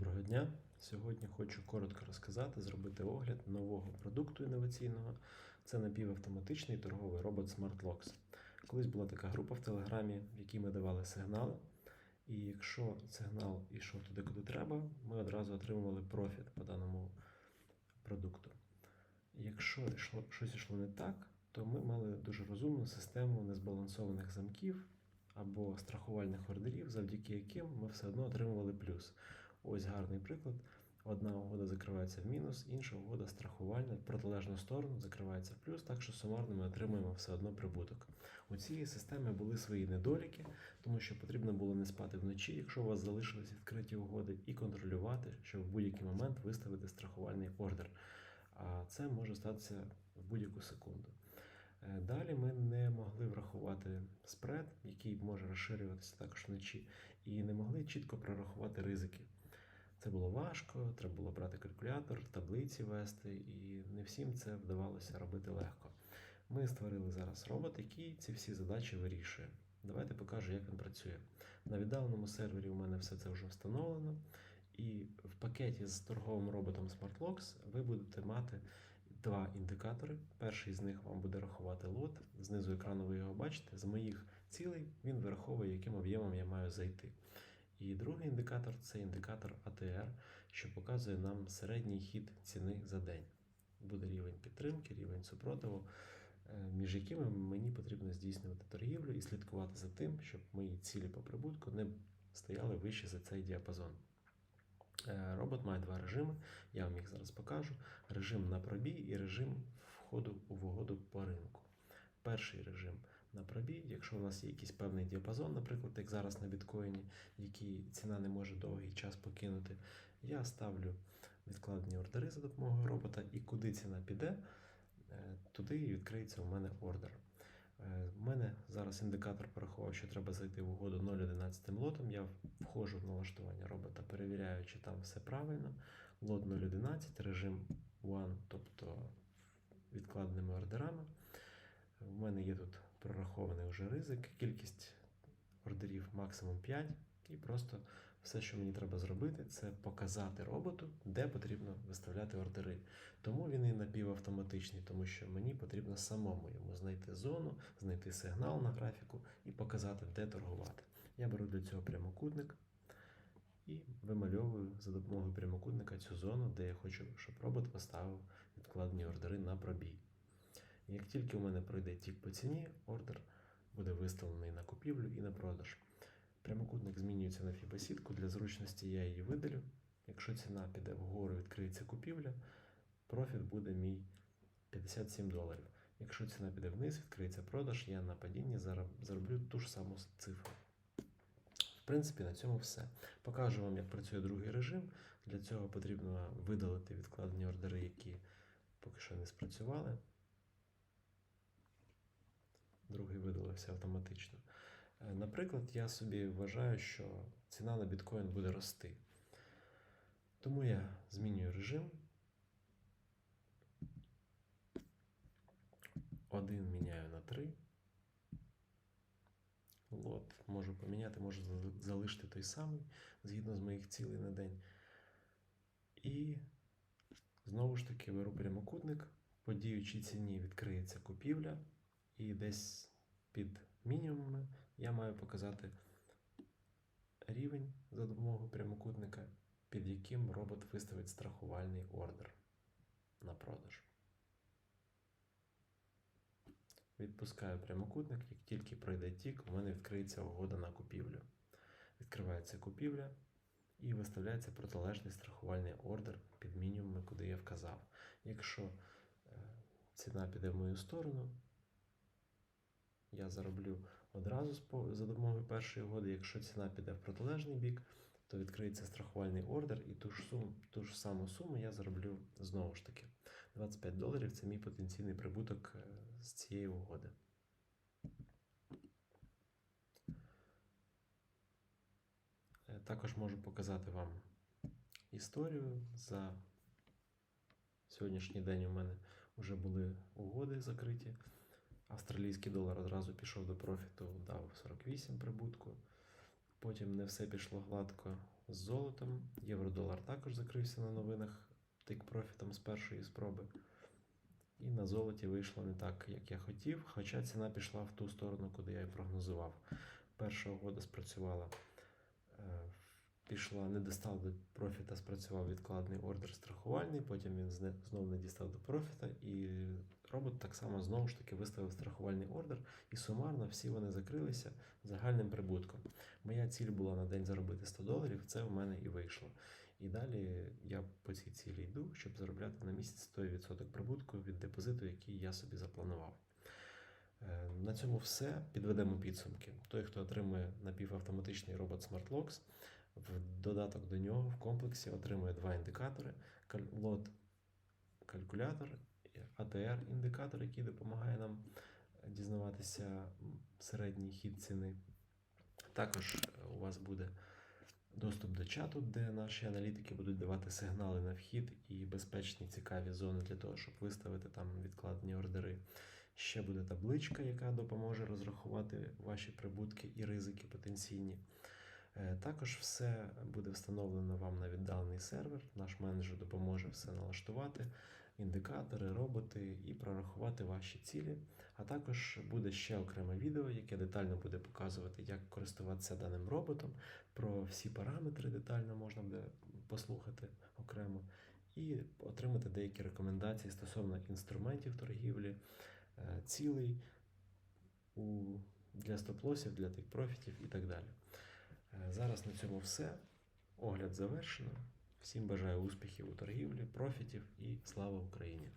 Доброго дня! Сьогодні хочу коротко розказати, зробити огляд нового продукту інноваційного. Це напівавтоматичний торговий робот SmartLocks. Колись була така група в Телеграмі, в якій ми давали сигнали. І якщо сигнал йшов туди, куди треба, ми одразу отримували профіт по даному продукту. Якщо йшло, щось йшло не так, то ми мали дуже розумну систему незбалансованих замків або страхувальних ордерів, завдяки яким ми все одно отримували плюс. Ось гарний приклад. Одна угода закривається в мінус, інша угода страхувальна в протилежну сторону закривається в плюс, так що сумарно ми отримуємо все одно прибуток. У цієї системи були свої недоліки, тому що потрібно було не спати вночі, якщо у вас залишились відкриті угоди, і контролювати, щоб в будь-який момент виставити страхувальний ордер. А це може статися в будь-яку секунду. Е, Далі ми не могли врахувати спред, який може розширюватися також вночі, і не могли чітко прорахувати ризики. Це було важко, треба було брати калькулятор, таблиці вести, і не всім це вдавалося робити легко. Ми створили зараз робот, який ці всі задачі вирішує. Давайте покажу, як він працює. На віддаленому сервері у мене все це вже встановлено. І в пакеті з торговим роботом SmartLocks ви будете мати два індикатори. Перший з них вам буде рахувати лот. Знизу екрану ви його бачите. З моїх цілей він вираховує, яким об'ємом я маю зайти. І другий індикатор це індикатор ATR, що показує нам середній хід ціни за день. Буде рівень підтримки, рівень супротиву, е, між якими мені потрібно здійснювати торгівлю і слідкувати за тим, щоб мої цілі по прибутку не стояли вище за цей діапазон. Е, Робот має два режими, я вам їх зараз покажу: режим на пробій і режим входу у угоду по ринку. Перший режим на пробій, якщо у нас є якийсь певний діапазон, наприклад, як зараз на біткоїні, який ціна не може довгий час покинути, я ставлю відкладені ордери за допомогою робота, і куди ціна піде, е, туди відкриється у мене ордер. Е, У мене зараз індикатор порахував, що треба зайти в угоду 0,11 лотом. Я входжу в налаштування робота, перевіряю, чи там все правильно. Лот 0,11, режим One, тобто відкладеними ордерами. У мене є тут прорахований вже ризик, кількість ордерів максимум 5. І просто все, що мені треба зробити, це показати роботу, де потрібно виставляти ордери. Тому він і напівавтоматичний, тому що мені потрібно самому йому знайти зону, знайти сигнал на графіку і показати, де торгувати. Я беру для цього прямокутник і вимальовую за допомогою прямокутника цю зону, де я хочу, щоб робот поставив відкладені ордери на пробій. Як тільки у мене пройде тік по ціні, ордер буде виставлений на купівлю і на продаж. Прямокутник змінюється на фібосітку. Для зручності я її видалю. Якщо ціна піде вгору, відкриється купівля, профіт буде мій 57 доларів. Якщо ціна піде вниз, відкриється продаж, я на падінні зароблю ту ж саму цифру. В принципі, на цьому все. Покажу вам, як працює другий режим. Для цього потрібно видалити відкладені ордери, які поки що не спрацювали. Другий видалився автоматично. Е, Наприклад, я собі вважаю, що ціна на біткоін буде рости. Тому я змінюю режим. Один міняю на 3. Лот можу поміняти, можу залишити той самий згідно з моїх цілей на день. І знову ж таки беру прямокутник. По діючій ціні відкриється купівля, і десь під мінімуми я маю показати рівень за допомогою прямокутника, під яким робот виставить страхувальний ордер на продаж. Відпускаю прямокутник, як тільки пройде тік, у мене відкриється угода на купівлю. Відкривається купівля і виставляється протилежний страхувальний ордер під мінімуми, куди я вказав. Якщо е, ціна піде в мою сторону, я зароблю одразу за допомогою першої угоди. Якщо ціна піде в протилежний бік, то відкриється страхувальний ордер, і ту ж, суму, ту ж саму суму я зароблю знову ж таки. 25 доларів це мій потенційний прибуток е, з цієї угоди. Е, Також можу показати вам історію. За сьогоднішній день у мене вже були угоди закриті. Австралійський долар одразу пішов до профіту, дав 48 прибутку. Потім не все пішло гладко. з золотом. Євро-долар також закрився на новинах тик-профітом з першої спроби. І на золоті вийшло не так, як я хотів, хоча ціна пішла в ту сторону, куди я і прогнозував. Перша угода спрацювала, е, пішла, не дістав до профіта, спрацював відкладний ордер страхувальний, потім він знову не дістав до профіта, і робот так само знову ж таки виставив страхувальний ордер, і сумарно всі вони закрилися загальним прибутком. Моя ціль була на день заробити 100 доларів, це в мене і вийшло. І далі я по цій цілі йду, щоб заробляти на місяць 100% прибутку від депозиту, який я собі запланував. Е, На цьому все. Підведемо підсумки. Той, хто отримує напівавтоматичний робот SmartLocks, в додаток до нього в комплексі отримує два індикатори: лот калькулятор, ATR індикатор, який допомагає нам дізнаватися середній хід ціни. Також е, у вас буде доступ до чату, де наші аналітики будуть давати сигнали на вхід і безпечні цікаві зони для того, щоб виставити там відкладені ордери. Ще буде табличка, яка допоможе розрахувати ваші прибутки і ризики потенційні. Е, Також все буде встановлено вам на віддалений сервер. Наш менеджер допоможе все налаштувати, індикатори, роботи і прорахувати ваші цілі. А також буде ще окреме відео, яке детально буде показувати, як користуватися даним роботом. Про всі параметри детально можна буде послухати окремо і отримати деякі рекомендації стосовно інструментів торгівлі, е, цілей у, для стоп-лосів, для тейк-профітів і так далі. Е, Зараз на цьому все. Огляд завершено. Всім бажаю успіхів у торгівлі, профітів і слава Україні!